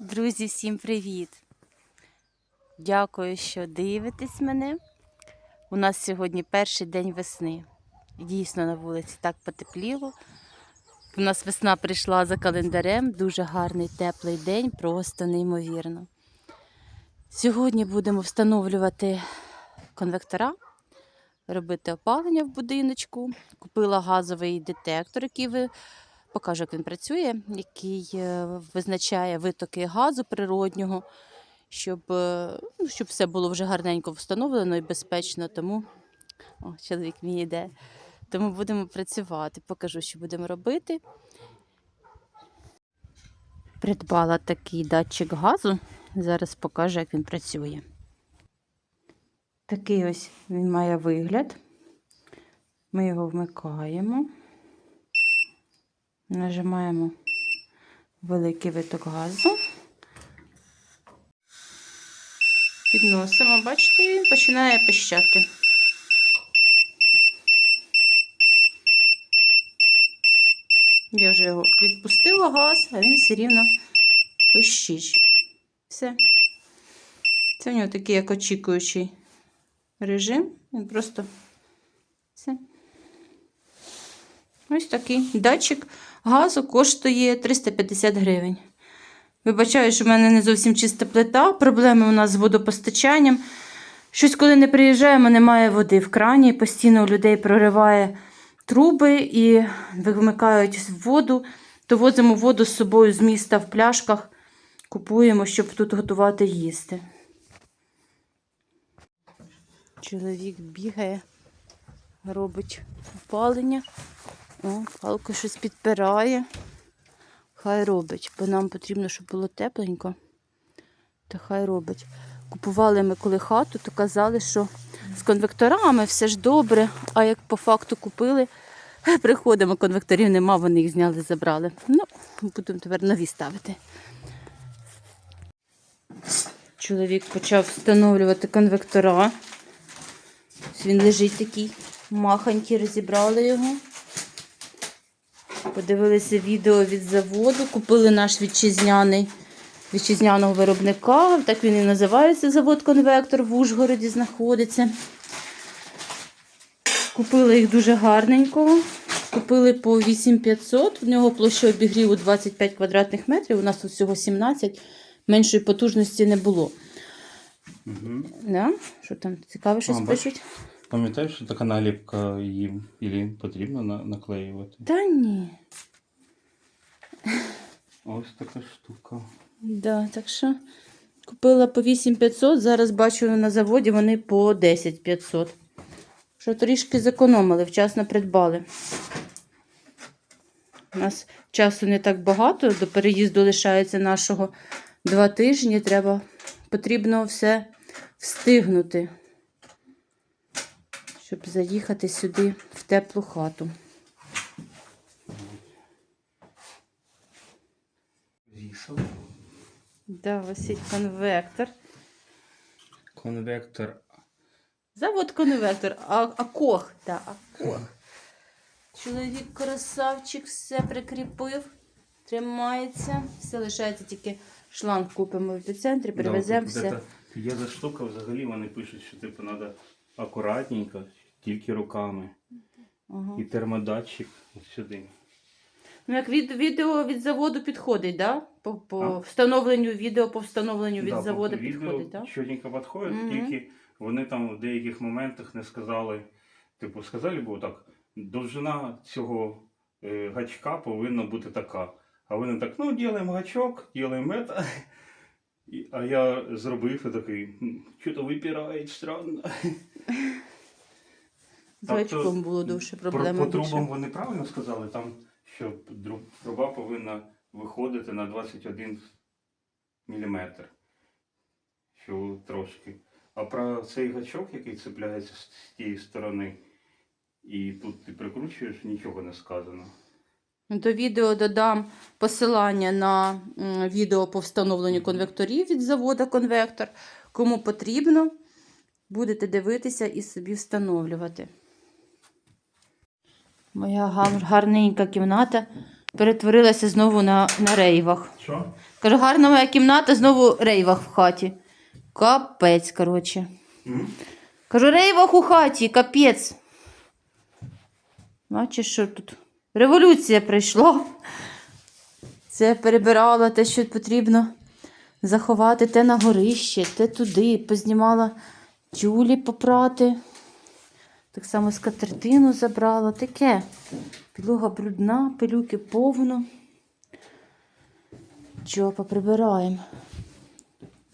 Друзі, всім привіт! Дякую, що дивитесь мене. У нас сьогодні перший день весни. Дійсно на вулиці так потепліло. У нас весна прийшла за календарем, дуже гарний теплий день, просто неймовірно. Сьогодні будемо встановлювати конвектора, робити опалення в будиночку. Купила газовий детектор, який ви покажу, як він працює, який е, визначає витоки газу природнього, щоб, е, ну, щоб все було вже гарненько встановлено і безпечно. Тому о, чоловік мій йде. Тому будемо працювати. Покажу, що будемо робити. Придбала такий датчик газу. Зараз покажу, як він працює. Такий ось він має вигляд. Ми його вмикаємо. Нажимаємо великий виток газу. Підносимо, бачите, і він починає пищати. Я вже його відпустила газ, а він все рівно пищить. Все. Це в нього такий як очікуючий режим. Він просто все. Ось такий датчик газу коштує 350 гривень. Вибачаю, що в мене не зовсім чиста плита. Проблеми у нас з водопостачанням. Щось, коли не приїжджаємо, немає води в крані. Постійно у людей прориває труби і вимикають воду. То возимо воду з собою з міста в пляшках, купуємо, щоб тут готувати їсти. Чоловік бігає, робить опалення. О, палку щось підпирає. Хай робить, бо нам потрібно, щоб було тепленько. Та хай робить. Купували ми коли хату, то казали, що з конвекторами все ж добре, а як по факту купили, приходимо, конвекторів нема, вони їх зняли, забрали. Ну, будемо тепер нові ставити. Чоловік почав встановлювати конвектора. Він лежить такий махонький, розібрали його. Подивилися відео від заводу, купили наш вітчизняний вітчизняного виробника. Так він і називається завод Конвектор в Ужгороді знаходиться. Купили їх дуже гарненько. Купили по 8500. В нього площа обігріву 25 квадратних метрів. У нас тут всього 17, меншої потужності не було. Угу. Да? Що там цікаве щось пишуть? Пам'ятаєш, що така наліпка їм ілі потрібно на- наклеювати? Та ні. Ось така штука. Да, так що купила по 8500, зараз бачу на заводі вони по 10500. Що трішки зекономили, вчасно придбали. У нас часу не так багато, до переїзду лишається нашого два тижні. Треба, потрібно все встигнути, щоб заїхати сюди в теплу хату. Вісов. Да, висить конвектор. Конвектор. Завод конвектор, а, а кох, да, а кох. Чоловік красавчик все прикріпив, тримається. Все лишається тільки шланг купимо в епіцентрі, привеземо Да, все. Є за штука, взагалі вони пишуть, що типу треба акуратненько, тільки руками. Ага. І термодатчик ось сюди. Ну, як від, відео від заводу підходить, да? По, по А? встановленню відео по встановленню від Да, заводу відео підходить, так? Чотенько підходить, Мгм. тільки вони там в деяких моментах не сказали, типу, сказали, бо так, довжина цього е, гачка повинна бути така. А вони так, ну, ділимо гачок, ділимо мета. А я зробив і такий, що то випирає странно. З Тобто, гачком було дуже Про, проблема. по трубам більше. вони правильно сказали, там, що труба повинна виходити на 21 мм. Що трошки. А про цей гачок, який цепляється з тієї сторони, і тут ти прикручуєш, нічого не сказано. До відео додам посилання на відео по встановленню конвекторів від заводу конвектор. Кому потрібно, будете дивитися і собі встановлювати. Моя гарненька кімната перетворилася знову на, на рейвах. Що? Кажу, гарна моя кімната, знову рейвах в хаті. Капець, коротше. М? Кажу, рейвах у хаті, капець. Бачиш, що тут? Революція прийшла. Це перебирала те, що потрібно заховати, те на горище, те туди. Познімала тюлі попрати. Так само скатертину забрала. Таке. Підлога брудна, пилюки повно. Чого, поприбираємо.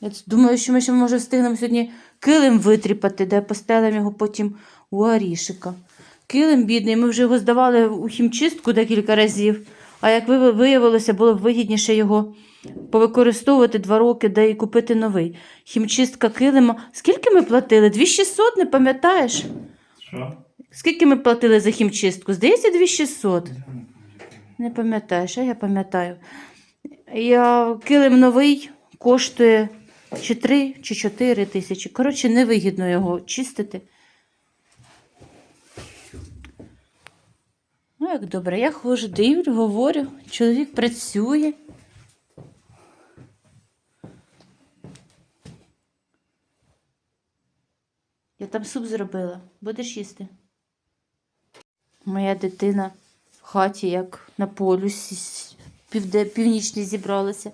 Я думаю, що ми ще може встигнемо сьогодні килим витріпати, де постелимо його потім у Арішика. Килим бідний, ми вже його здавали у хімчистку декілька разів. А як виявилося, було б вигідніше його повикористовувати два роки, де і купити новий. Хімчистка килима. Скільки ми платили? 2600, не пам'ятаєш? Що? Скільки ми платили за хімчистку? Здається, 2600. Не пам'ятаєш, а я пам'ятаю. Я, килим новий коштує чи 3, чи 4 тисячі. Коротше, невигідно його чистити. Ну, як добре, я ходжу, дивлю, говорю, чоловік працює. Я там суп зробила. Будеш їсти? Моя дитина в хаті, як на полюсі півде, північній зібралася.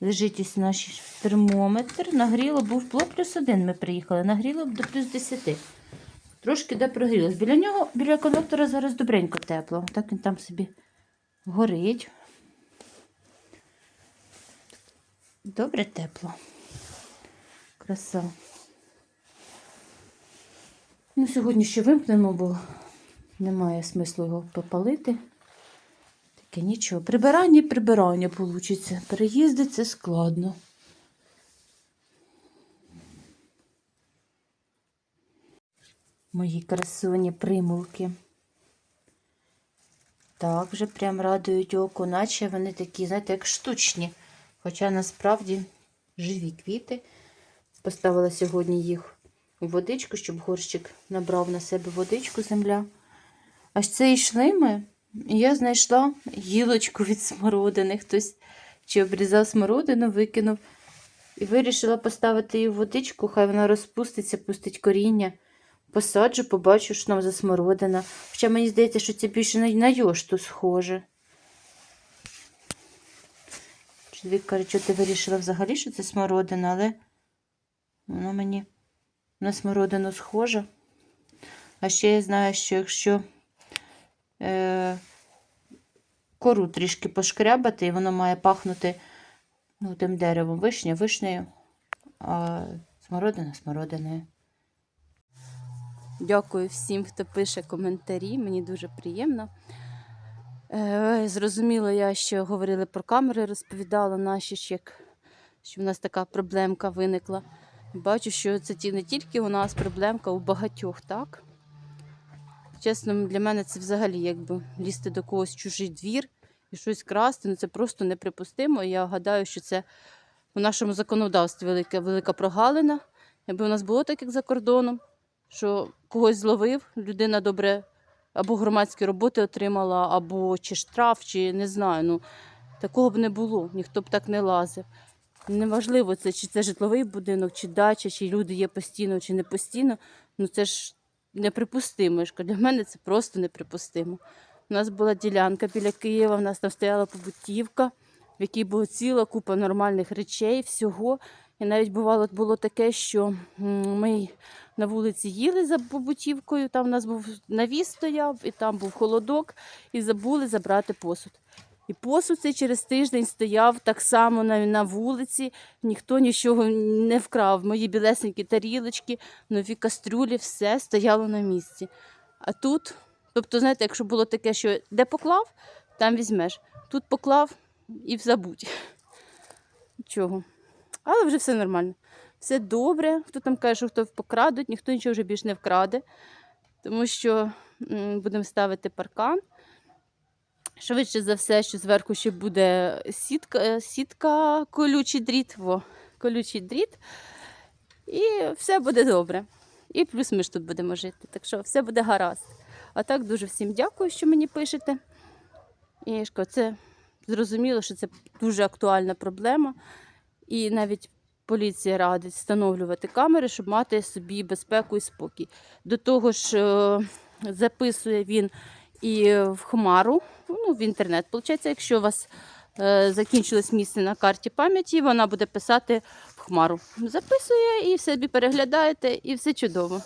Лежить ось наш термометр. Нагріло був було плюс один. Ми приїхали. Нагріло до плюс 10. Трошки де прогрілось. Біля нього, біля конвектора зараз добренько тепло. Так він там собі горить. Добре тепло. Краса. Ну, сьогодні ще вимкнемо, бо немає смислу його попалити. Таке нічого. Прибирання прибирання вийде. Переїзди це складно. Мої красуні примулки. Так, вже прям радують око, наче вони такі, знаєте, як штучні. Хоча насправді живі квіти. Поставила сьогодні їх водичку, щоб горщик набрав на себе водичку земля. Аж це йшли ми, і я знайшла гілочку від смородини. Хтось чи обрізав смородину, викинув. І вирішила поставити її в водичку, хай вона розпуститься, пустить коріння. Посаджу, побачу, що там за смородина. Хоча мені здається, що це більше на йошту схоже. Чоловік каже, що ти вирішила взагалі, що це смородина, але воно мені на смородину схоже. А ще я знаю, що якщо е, кору трішки пошкрябати, і воно має пахнути ну, тим деревом вишня, вишнею, а смородина смородиною. Дякую всім, хто пише коментарі. Мені дуже приємно. Е, зрозуміла я, що говорили про камери, розповідала наші, як, що в нас така проблемка виникла. Бачу, що це не тільки у нас проблемка, у багатьох, так? Чесно, для мене це взагалі якби лізти до когось в чужий двір і щось красти, ну це просто неприпустимо. Я гадаю, що це у нашому законодавстві велика, велика прогалина. Якби у нас було так, як за кордоном, що когось зловив, людина добре або громадські роботи отримала, або чи штраф, чи не знаю. Ну, такого б не було, ніхто б так не лазив. Неважливо, це, чи це житловий будинок, чи дача, чи люди є постійно, чи не постійно. Ну це ж неприпустимо. Для мене це просто неприпустимо. У нас була ділянка біля Києва, в нас там стояла побутівка, в якій була ціла купа нормальних речей, всього. І навіть бувало було таке, що ми на вулиці їли за побутівкою, там у нас був навіс стояв, і там був холодок, і забули забрати посуд. І посуд цей через тиждень стояв так само на, на вулиці, ніхто нічого не вкрав. Мої білесенькі тарілочки, нові кастрюлі, все стояло на місці. А тут, тобто, знаєте, якщо було таке, що де поклав, там візьмеш. Тут поклав і забудь. Нічого. Але вже все нормально. Все добре. Хто там каже, що хто покрадуть, ніхто нічого вже більш не вкраде, тому що м, будемо ставити паркан. Швидше за все, що зверху ще буде сітка, е, сітка колючий дріт, во, колючий дріт. І все буде добре. І плюс ми ж тут будемо жити. Так що все буде гаразд. А так дуже всім дякую, що мені пишете. І це зрозуміло, що це дуже актуальна проблема. І навіть поліція радить встановлювати камери, щоб мати собі безпеку і спокій. До того ж, е, записує він і в Хмару, ну, в інтернет. Получається, якщо у вас е, закінчилось місце на карті пам'яті, вона буде писати в Хмару. Записує і собі переглядаєте, і все чудово.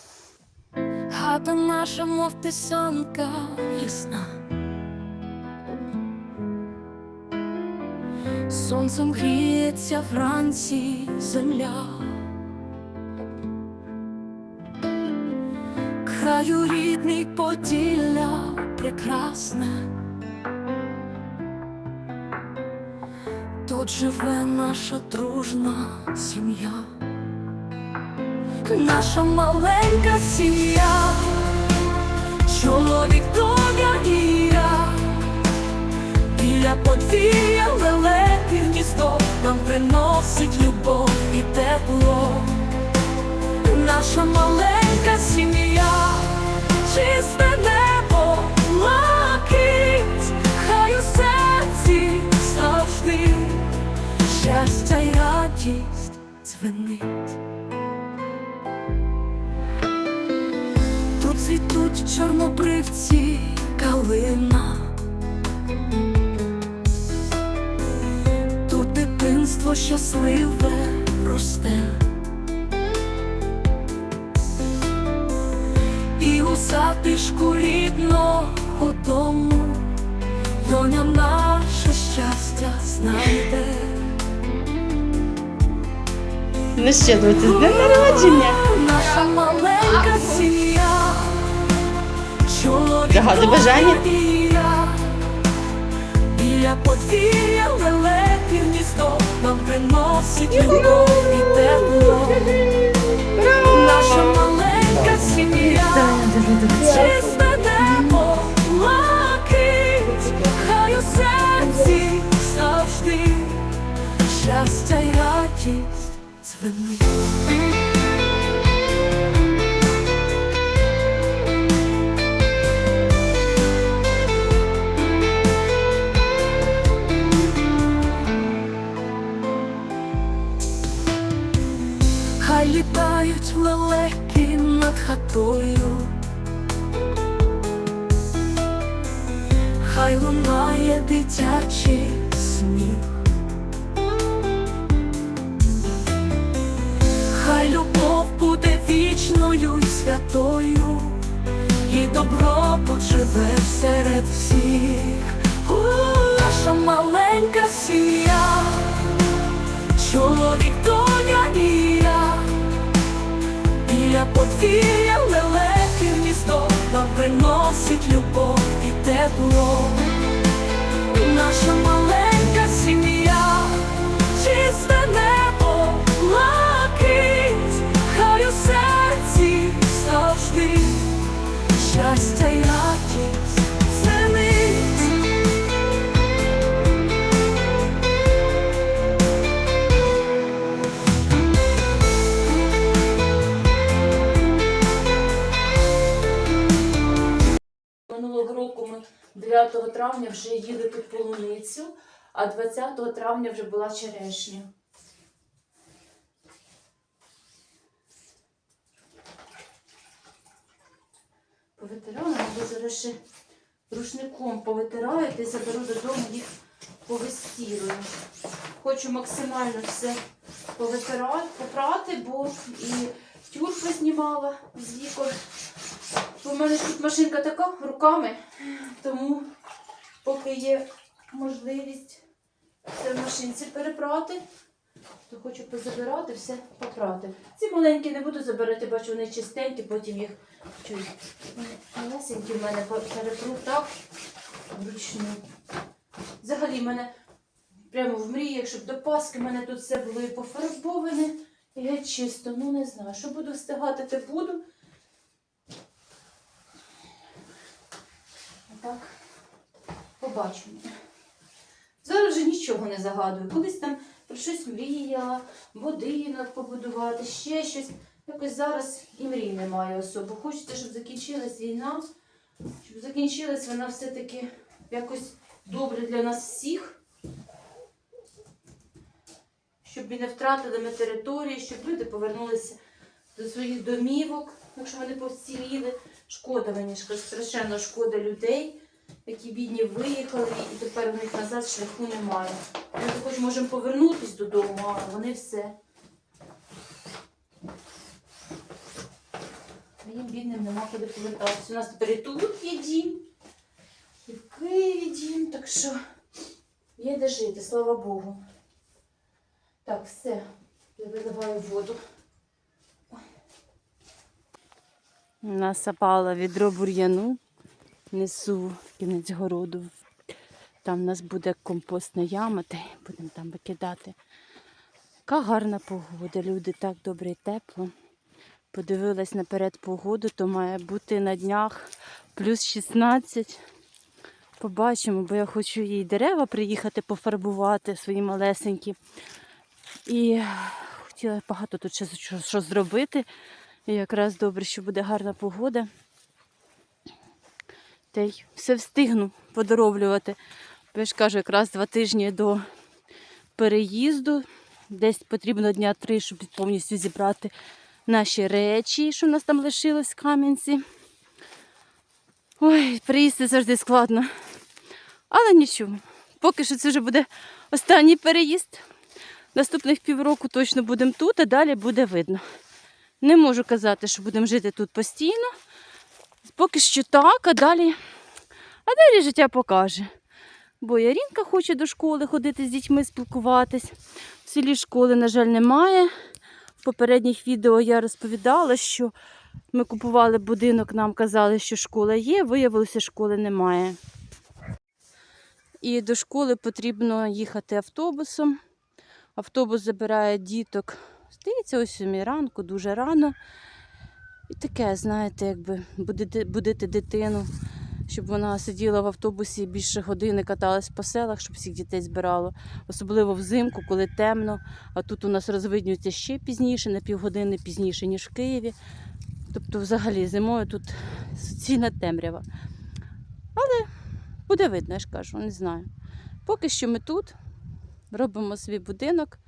Хата наша, мов писанка ясна. Сонцем гріється вранці земля. Краю рідний Поділля прекрасне. Тут живе наша дружна сім'я. Наша маленька сім'я, чоловік, доня і я, біля подвір'я лелеки гніздо нам приносить любов і тепло. Наша маленька сім'я, чисте небо, щастя й радість дзвенить. Тут цвітуть чорнобривці калина. Тут дитинство щасливе росте. І у затишку рідного дому доня наше щастя знайде. Ну що, друзі, з днем народження! Наша маленька сім'я, чоловік бажання. Біля подвір'я лелеки гніздо нам приносить любов і тепло. Наша маленька сім'я, чисте небо, лакить, хай у серці завжди щастя й радість. Хай літають лелеки над хатою, хай лунає дитячий вічною святою, і добро живе серед всіх. Наша маленька сім'я чоловік, доня і я, біля подвір'я лелеки гніздо нам приносить любов і тепло. Наша маленька сім'я, травня вже їли тут полуницю, а 20 травня вже була черешня. Повитирала, або зараз ще рушником повитираю та заберу додому їх повистірую. Хочу максимально все повитирати, попрати, бо і тюр познімала з вікон. В мене тут машинка така руками, тому поки є можливість все в машинці перепрати, то хочу позабирати, все попрати. Ці маленькі не буду забирати, бачу, вони чистенькі, потім їх малесенькі в мене перепру так вручну. Взагалі в мене прямо в мріях, щоб до Пасхи в мене тут все було і пофарбоване, і геть чисто. Ну не знаю, що буду встигати, те буду. Так, побачимо. Зараз вже нічого не загадую. Колись там про щось мріяла, будинок побудувати, ще щось. Якось зараз і мрій немає особо. Хочеться, щоб закінчилась війна, щоб закінчилась вона все-таки якось добре для нас всіх. Щоб і не втратили ми території, щоб люди повернулися до своїх домівок, якщо вони повціліли. Шкода мені страшенно шкода людей, які бідні виїхали, і тепер у них назад шляху немає. Ми хоч можемо повернутися додому, а вони все. Їм бідним нема куди повертатися. У нас тепер і тут є дім, і в Києві дім, так що є де жити, слава Богу. Так, все. Я виливаю воду. Насапала відро бур'яну, несу кінець городу. Там у нас буде компостна яма, та будемо там викидати. Яка гарна погода, люди, так добре і тепло. Подивилась наперед погоду, то має бути на днях плюс 16. Побачимо, бо я хочу їй дерева приїхати пофарбувати свої малесенькі. І хотіла багато тут ще що зробити. І якраз добре, що буде гарна погода. Та й все встигну подороблювати. Я ж кажу, якраз два тижні до переїзду. Десь потрібно дня три, щоб повністю зібрати наші речі, що в нас там лишилось в Кам'янці. Ой, переїсти завжди складно. Але нічого. Поки що це вже буде останній переїзд. Наступних півроку точно будемо тут, а далі буде видно. Не можу казати, що будемо жити тут постійно. Поки що так, а далі, а далі життя покаже. Бо Ярінка хоче до школи ходити з дітьми, спілкуватись. В селі школи, на жаль, немає. В попередніх відео я розповідала, що ми купували будинок, нам казали, що школа є, виявилося, школи немає. І до школи потрібно їхати автобусом. Автобус забирає діток, здається, о 7 ранку, дуже рано. І таке, знаєте, якби будити, дитину, щоб вона сиділа в автобусі більше години, каталась по селах, щоб всіх дітей збирало. Особливо взимку, коли темно. А тут у нас розвиднюється ще пізніше, на півгодини пізніше, ніж в Києві. Тобто, взагалі, зимою тут суцільна темрява. Але буде видно, я ж кажу, не знаю. Поки що ми тут робимо свій будинок,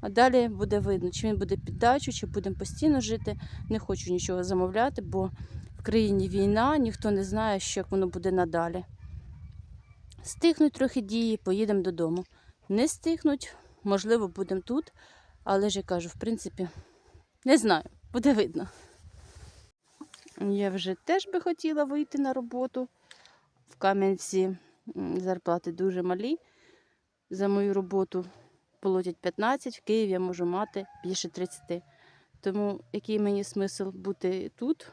а далі буде видно, чи він буде під дачу, чи будемо постійно жити. Не хочу нічого замовляти, бо в країні війна, ніхто не знає, що як воно буде надалі. Стихнуть трохи дії, поїдемо додому. Не стихнуть, можливо, будемо тут, але ж я кажу, в принципі, не знаю, буде видно. Я вже теж би хотіла вийти на роботу. В Кам'янці зарплати дуже малі. За мою роботу платять 15, в Києві я можу мати більше 30. Тому який мені смисл бути тут?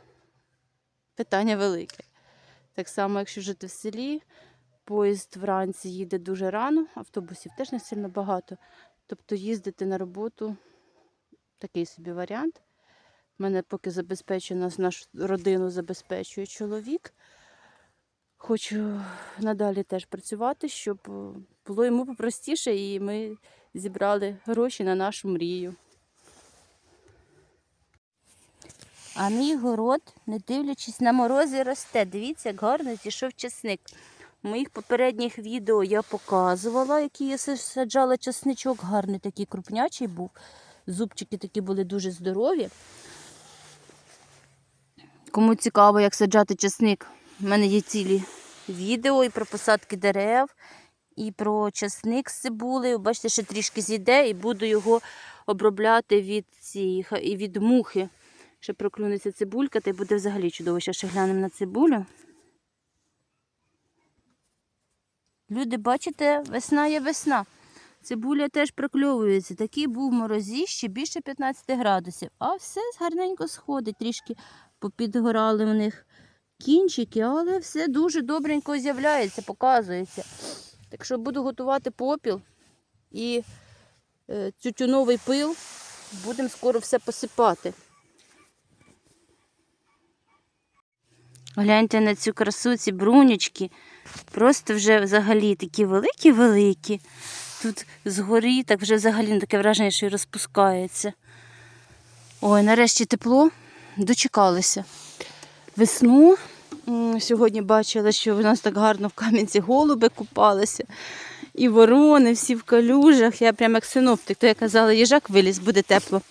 Питання велике. Так само, якщо жити в селі, поїзд вранці їде дуже рано, автобусів теж не сильно багато. Тобто їздити на роботу такий собі варіант. Мене поки забезпечує нас, нашу родину забезпечує чоловік. Хочу надалі теж працювати, щоб було йому попростіше, і ми зібрали гроші на нашу мрію. А мій город, не дивлячись на морози, росте. Дивіться, як гарно зійшов чесник. В моїх попередніх відео я показувала, який я саджала чесничок. Гарний такий крупнячий був. Зубчики такі були дуже здорові. Кому цікаво, як саджати чесник, в мене є цілі відео і про посадки дерев, і про часник з цибулею. Бачите, ще трішки зійде і буду його обробляти від, ці, і від мухи. Ще проклюнеться цибулька, та й буде взагалі чудово. Ще ще глянемо на цибулю. Люди, бачите, весна є весна. Цибуля теж прокльовується. Такий був морозіще більше 15 градусів. А все гарненько сходить, трішки попідгорали в них кінчики, але все дуже добренько з'являється, показується. Так що буду готувати попіл і е, тютюновий пил. Будемо скоро все посипати. Гляньте на цю красу, ці брунючки. Просто вже взагалі такі великі-великі. Тут згорі, так вже взагалі таке враження, що й розпускається. Ой, нарешті тепло, дочекалися. Весну Сьогодні бачила, що в нас так гарно в Кам'янці голуби купалися. І ворони всі в калюжах. Я прямо як синоптик. То я казала, їжак виліз, буде тепло.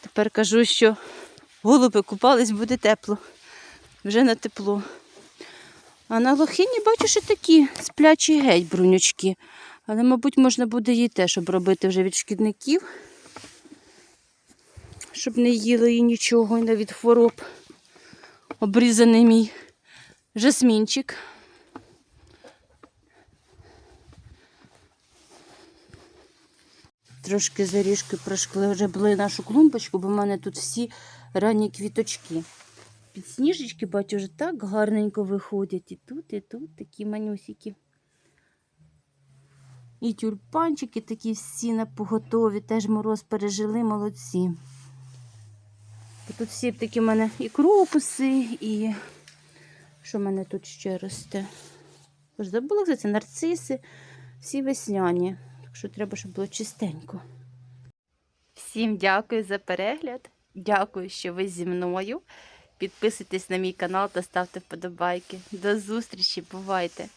Тепер кажу, що голуби купались, буде тепло. Вже на тепло. А на лохині бачу, що такі сплячі геть брунючки. Але, мабуть, можна буде їй теж обробити вже від шкідників, щоб не їли їй нічого і від хвороб. Обрізаний мій жасмінчик. Трошки заріжки прошкли нашу клумбочку, бо в мене тут всі ранні квіточки. Підсніжечки, бачу, вже так гарненько виходять. І тут, і тут такі манюсики. І тюльпанчики такі всі на поготові, теж мороз пережили, молодці. Тут всі такі в мене і крокуси, і що в мене тут ще росте? Тож забула за це нарциси, всі весняні. Так що треба, щоб було чистенько. Всім дякую за перегляд. Дякую, що ви зі мною. Підписуйтесь на мій канал та ставте вподобайки. До зустрічі, бувайте!